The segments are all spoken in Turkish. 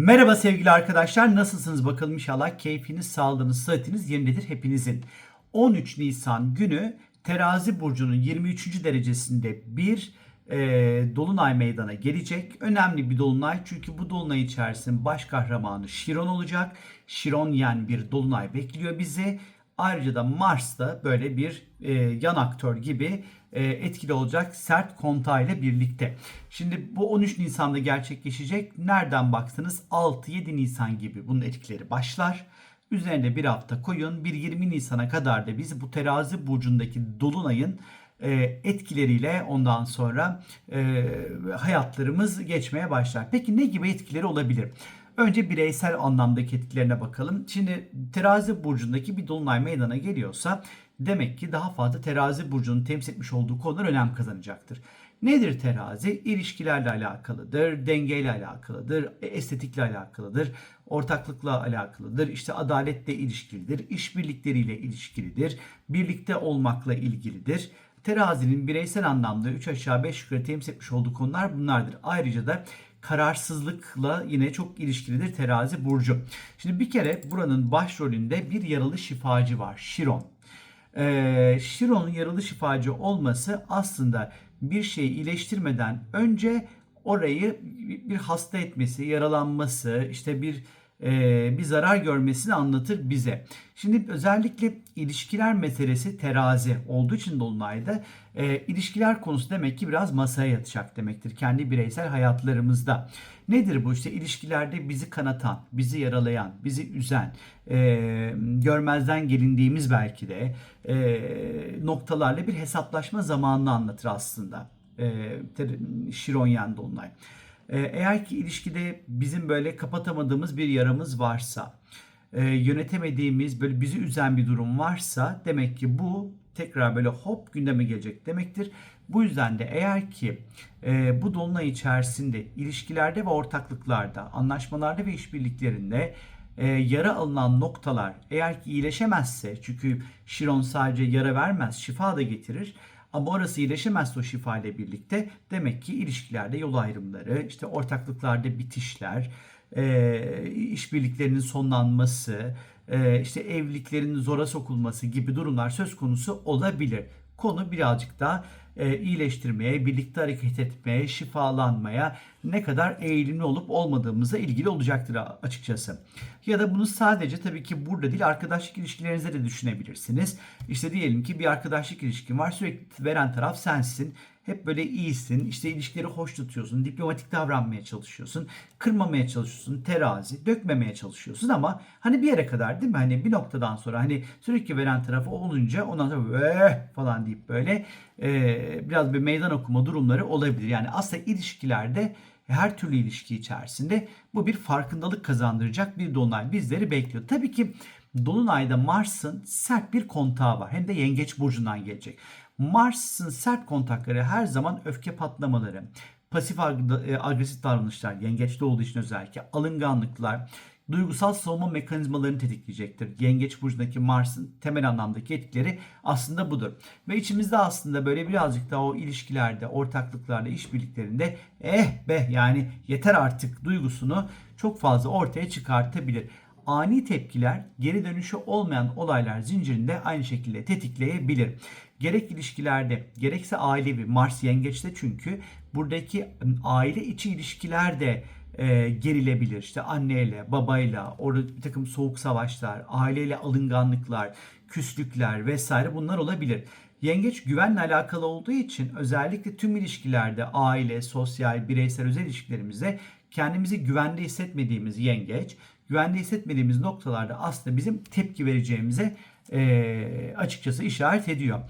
Merhaba sevgili arkadaşlar. Nasılsınız bakalım inşallah keyfiniz, sağlığınız, sıhhatiniz yerindedir hepinizin. 13 Nisan günü Terazi burcunun 23. derecesinde bir e, dolunay meydana gelecek. Önemli bir dolunay çünkü bu dolunay içerisinde baş kahramanı Şiron olacak. Şiron yani bir dolunay bekliyor bizi. Ayrıca da Mars da böyle bir e, yan aktör gibi e, etkili olacak sert kontağıyla birlikte. Şimdi bu 13 Nisan'da gerçekleşecek. Nereden baksanız 6-7 Nisan gibi bunun etkileri başlar. Üzerine bir hafta koyun. Bir 20 Nisan'a kadar da biz bu terazi burcundaki dolunayın e, etkileriyle ondan sonra e, hayatlarımız geçmeye başlar. Peki ne gibi etkileri olabilir? Önce bireysel anlamdaki etkilerine bakalım. Şimdi terazi burcundaki bir dolunay meydana geliyorsa demek ki daha fazla terazi burcunun temsil etmiş olduğu konular önem kazanacaktır. Nedir terazi? İlişkilerle alakalıdır, dengeyle alakalıdır, estetikle alakalıdır, ortaklıkla alakalıdır, işte adaletle ilişkilidir, işbirlikleriyle ilişkilidir, birlikte olmakla ilgilidir. Terazinin bireysel anlamda 3 aşağı 5 yukarı temsil etmiş olduğu konular bunlardır. Ayrıca da kararsızlıkla yine çok ilişkilidir terazi burcu. Şimdi bir kere buranın başrolünde bir yaralı şifacı var. Şiron. Ee, Şiron'un yaralı şifacı olması aslında bir şeyi iyileştirmeden önce orayı bir hasta etmesi, yaralanması, işte bir bir zarar görmesini anlatır bize. Şimdi özellikle ilişkiler meselesi terazi olduğu için Dolunay'da e, ilişkiler konusu demek ki biraz masaya yatacak demektir kendi bireysel hayatlarımızda. Nedir bu? İşte ilişkilerde bizi kanatan, bizi yaralayan, bizi üzen, e, görmezden gelindiğimiz belki de e, noktalarla bir hesaplaşma zamanını anlatır aslında. E, Şironyen Dolunay. Ee, eğer ki ilişkide bizim böyle kapatamadığımız bir yaramız varsa, e, yönetemediğimiz böyle bizi üzen bir durum varsa demek ki bu tekrar böyle hop gündeme gelecek demektir. Bu yüzden de eğer ki e, bu dolunay içerisinde ilişkilerde ve ortaklıklarda, anlaşmalarda ve işbirliklerinde e, yara alınan noktalar eğer ki iyileşemezse çünkü Şiron sadece yara vermez şifa da getirir. Ama orası iyileşemezse o şifa ile birlikte demek ki ilişkilerde yol ayrımları, işte ortaklıklarda bitişler, e, işbirliklerinin sonlanması, e, işte evliliklerin zora sokulması gibi durumlar söz konusu olabilir. Konu birazcık daha e, iyileştirmeye, birlikte hareket etmeye, şifalanmaya ne kadar eğilimli olup olmadığımızla ilgili olacaktır açıkçası. Ya da bunu sadece tabii ki burada değil arkadaşlık ilişkilerinizde de düşünebilirsiniz. İşte diyelim ki bir arkadaşlık ilişkin var sürekli veren taraf sensin. Hep böyle iyisin, işte ilişkileri hoş tutuyorsun, diplomatik davranmaya çalışıyorsun, kırmamaya çalışıyorsun, terazi, dökmemeye çalışıyorsun ama hani bir yere kadar değil mi? Hani bir noktadan sonra hani sürekli veren tarafı olunca ondan sonra böyle falan deyip böyle e, biraz bir meydan okuma durumları olabilir. Yani aslında ilişkilerde her türlü ilişki içerisinde bu bir farkındalık kazandıracak bir dolunay bizleri bekliyor. Tabii ki Dolunay'da Mars'ın sert bir kontağı var. Hem de Yengeç burcundan gelecek. Mars'ın sert kontakları her zaman öfke patlamaları, pasif e, agresif davranışlar, yengeçte olduğu için özellikle alınganlıklar, duygusal savunma mekanizmalarını tetikleyecektir. Yengeç burcundaki Mars'ın temel anlamdaki etkileri aslında budur. Ve içimizde aslında böyle birazcık daha o ilişkilerde, ortaklıklarda, işbirliklerinde eh be yani yeter artık duygusunu çok fazla ortaya çıkartabilir ani tepkiler geri dönüşü olmayan olaylar zincirinde aynı şekilde tetikleyebilir. Gerek ilişkilerde gerekse ailevi Mars yengeçte çünkü buradaki ıı, aile içi ilişkiler de e, gerilebilir. İşte anneyle, babayla, orada bir takım soğuk savaşlar, aileyle alınganlıklar, küslükler vesaire bunlar olabilir. Yengeç güvenle alakalı olduğu için özellikle tüm ilişkilerde aile, sosyal, bireysel özel ilişkilerimizde kendimizi güvende hissetmediğimiz yengeç güvende hissetmediğimiz noktalarda aslında bizim tepki vereceğimize e, açıkçası işaret ediyor.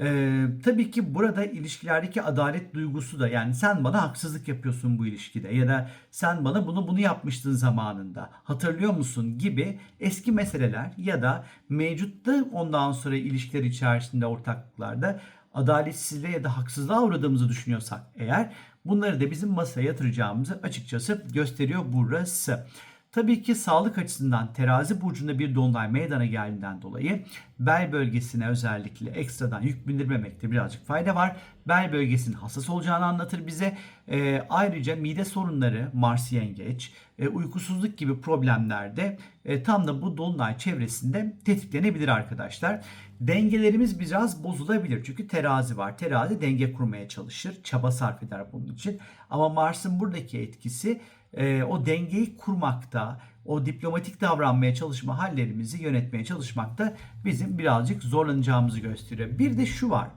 Ee, tabii ki burada ilişkilerdeki adalet duygusu da yani sen bana haksızlık yapıyorsun bu ilişkide ya da sen bana bunu bunu yapmıştın zamanında hatırlıyor musun gibi eski meseleler ya da mevcutta ondan sonra ilişkiler içerisinde ortaklıklarda adaletsizliğe ya da haksızlığa uğradığımızı düşünüyorsak eğer bunları da bizim masaya yatıracağımızı açıkçası gösteriyor burası. Tabii ki sağlık açısından terazi burcunda bir dolunay meydana geldiğinden dolayı bel bölgesine özellikle ekstradan yük bindirmemekte birazcık fayda var. Bel bölgesinin hassas olacağını anlatır bize. Ee, ayrıca mide sorunları, Mars yengeç, e, uykusuzluk gibi problemlerde e, tam da bu dolunay çevresinde tetiklenebilir arkadaşlar. Dengelerimiz biraz bozulabilir. Çünkü terazi var. Terazi denge kurmaya çalışır. Çaba sarf eder bunun için. Ama Mars'ın buradaki etkisi e, o dengeyi kurmakta, o diplomatik davranmaya çalışma hallerimizi yönetmeye çalışmakta bizim birazcık zorlanacağımızı gösteriyor. Bir de şu var.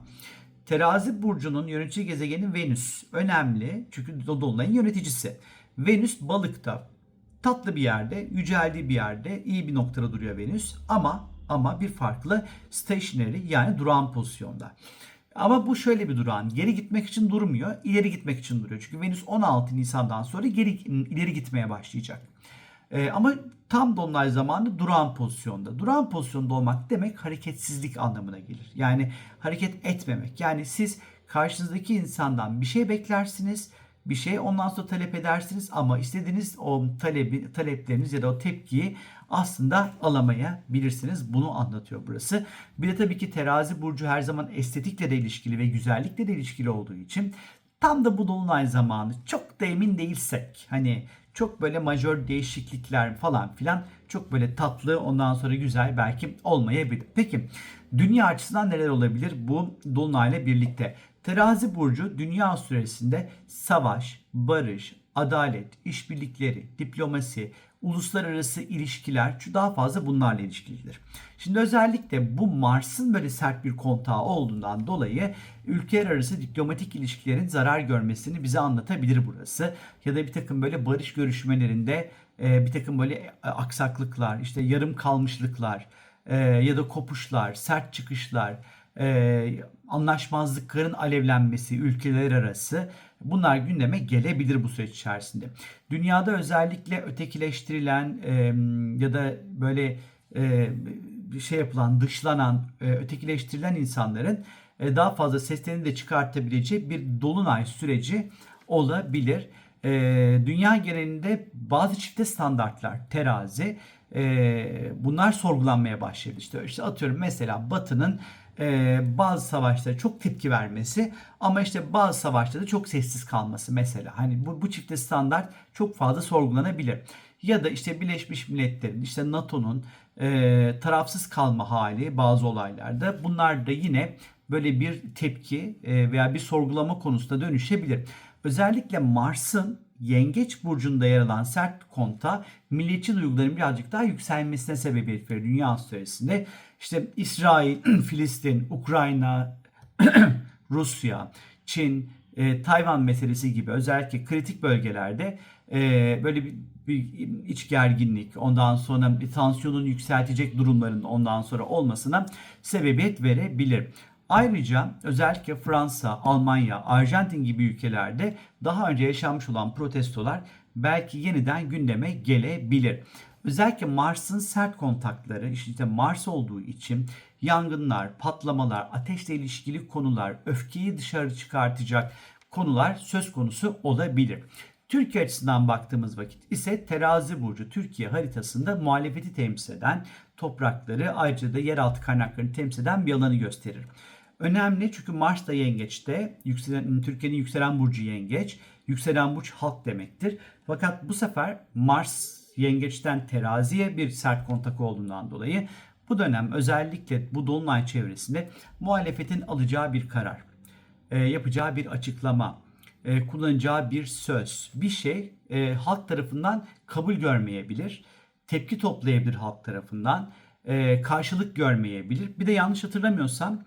Terazi burcunun yönetici gezegeni Venüs önemli çünkü dolunayın yöneticisi. Venüs balıkta tatlı bir yerde, yüceldiği bir yerde iyi bir noktada duruyor Venüs ama ama bir farklı stationary yani durağan pozisyonda. Ama bu şöyle bir durağan. Geri gitmek için durmuyor, ileri gitmek için duruyor. Çünkü Venüs 16 Nisan'dan sonra geri ileri gitmeye başlayacak. Ee, ama tam dolunay zamanı durağan pozisyonda. Durağan pozisyonda olmak demek hareketsizlik anlamına gelir. Yani hareket etmemek. Yani siz karşınızdaki insandan bir şey beklersiniz bir şey ondan sonra talep edersiniz ama istediğiniz o talebi, talepleriniz ya da o tepkiyi aslında alamayabilirsiniz. Bunu anlatıyor burası. Bir de tabii ki terazi burcu her zaman estetikle de ilişkili ve güzellikle de ilişkili olduğu için tam da bu dolunay zamanı çok da emin değilsek hani çok böyle majör değişiklikler falan filan çok böyle tatlı ondan sonra güzel belki olmayabilir. Peki dünya açısından neler olabilir bu dolunayla birlikte? Terazi burcu dünya süresinde savaş, barış, adalet, işbirlikleri, diplomasi, uluslararası ilişkiler daha fazla bunlarla ilişkilidir. Şimdi özellikle bu Mars'ın böyle sert bir kontağı olduğundan dolayı ülkeler arası diplomatik ilişkilerin zarar görmesini bize anlatabilir burası. Ya da bir takım böyle barış görüşmelerinde e, bir takım böyle e, aksaklıklar, işte yarım kalmışlıklar e, ya da kopuşlar, sert çıkışlar, anlaşmazlıkların alevlenmesi ülkeler arası bunlar gündeme gelebilir bu süreç içerisinde. Dünyada özellikle ötekileştirilen ya da böyle bir şey yapılan, dışlanan, ötekileştirilen insanların daha fazla seslerini de çıkartabileceği bir dolunay süreci olabilir. Dünya genelinde bazı çifte standartlar, terazi bunlar sorgulanmaya başladı. İşte, işte atıyorum mesela Batı'nın e, bazı savaşlara çok tepki vermesi ama işte bazı savaşlarda çok sessiz kalması mesela. Hani bu, bu çifte standart çok fazla sorgulanabilir. Ya da işte Birleşmiş Milletler'in işte NATO'nun e, tarafsız kalma hali bazı olaylarda bunlar da yine böyle bir tepki e, veya bir sorgulama konusunda dönüşebilir. Özellikle Mars'ın Yengeç burcunda yer alan sert konta milliyetçi duyguların birazcık daha yükselmesine sebebiyet veriyor dünya süresinde. İşte İsrail, Filistin, Ukrayna, Rusya, Çin, e, Tayvan meselesi gibi özellikle kritik bölgelerde e, böyle bir, bir iç gerginlik, ondan sonra bir tansiyonun yükseltecek durumların ondan sonra olmasına sebebiyet verebilir. Ayrıca özellikle Fransa, Almanya, Arjantin gibi ülkelerde daha önce yaşanmış olan protestolar belki yeniden gündeme gelebilir. Özellikle Mars'ın sert kontakları işte Mars olduğu için yangınlar, patlamalar, ateşle ilişkili konular, öfkeyi dışarı çıkartacak konular söz konusu olabilir. Türkiye açısından baktığımız vakit ise terazi burcu Türkiye haritasında muhalefeti temsil eden toprakları ayrıca da yeraltı kaynaklarını temsil eden bir alanı gösterir. Önemli çünkü Mars da yengeçte. Yükselen, Türkiye'nin yükselen burcu yengeç. Yükselen burç halk demektir. Fakat bu sefer Mars yengeçten teraziye bir sert kontak olduğundan dolayı bu dönem özellikle bu dolunay çevresinde muhalefetin alacağı bir karar, e, yapacağı bir açıklama, e, kullanacağı bir söz, bir şey e, halk tarafından kabul görmeyebilir, tepki toplayabilir halk tarafından, karşılık görmeyebilir. Bir de yanlış hatırlamıyorsam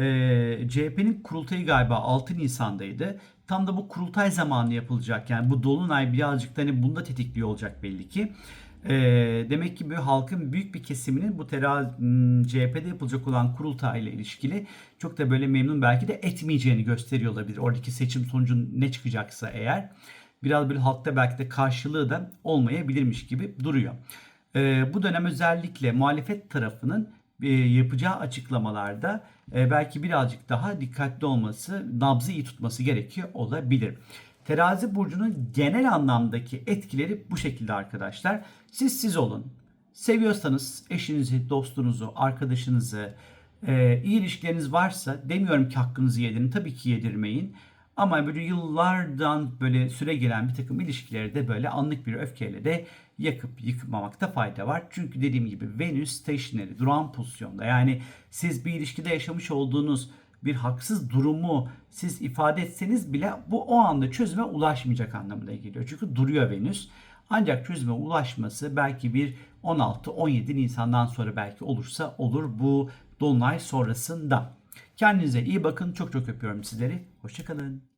e, CHP'nin kurultayı galiba 6 Nisan'daydı. Tam da bu kurultay zamanı yapılacak. Yani bu dolunay birazcık da hani bunda tetikliyor olacak belli ki. E, demek ki bir halkın büyük bir kesiminin bu tera hmm, CHP'de yapılacak olan kurultay ile ilişkili çok da böyle memnun belki de etmeyeceğini gösteriyor olabilir. Oradaki seçim sonucu ne çıkacaksa eğer biraz bir halkta belki de karşılığı da olmayabilirmiş gibi duruyor. E, bu dönem özellikle muhalefet tarafının yapacağı açıklamalarda e, belki birazcık daha dikkatli olması, nabzı iyi tutması gerekiyor olabilir. Terazi burcunun genel anlamdaki etkileri bu şekilde arkadaşlar. Siz siz olun. Seviyorsanız eşinizi, dostunuzu, arkadaşınızı, e, iyi ilişkileriniz varsa demiyorum ki hakkınızı yedirin. Tabii ki yedirmeyin. Ama böyle yıllardan böyle süre gelen bir takım ilişkileri de böyle anlık bir öfkeyle de yakıp yıkmamakta fayda var. Çünkü dediğim gibi Venüs stationary duran pozisyonda. Yani siz bir ilişkide yaşamış olduğunuz bir haksız durumu siz ifade etseniz bile bu o anda çözüme ulaşmayacak anlamına geliyor. Çünkü duruyor Venüs. Ancak çözüme ulaşması belki bir 16-17 Nisan'dan sonra belki olursa olur bu dolunay sonrasında. Kendinize iyi bakın. Çok çok öpüyorum sizleri. Hoşçakalın.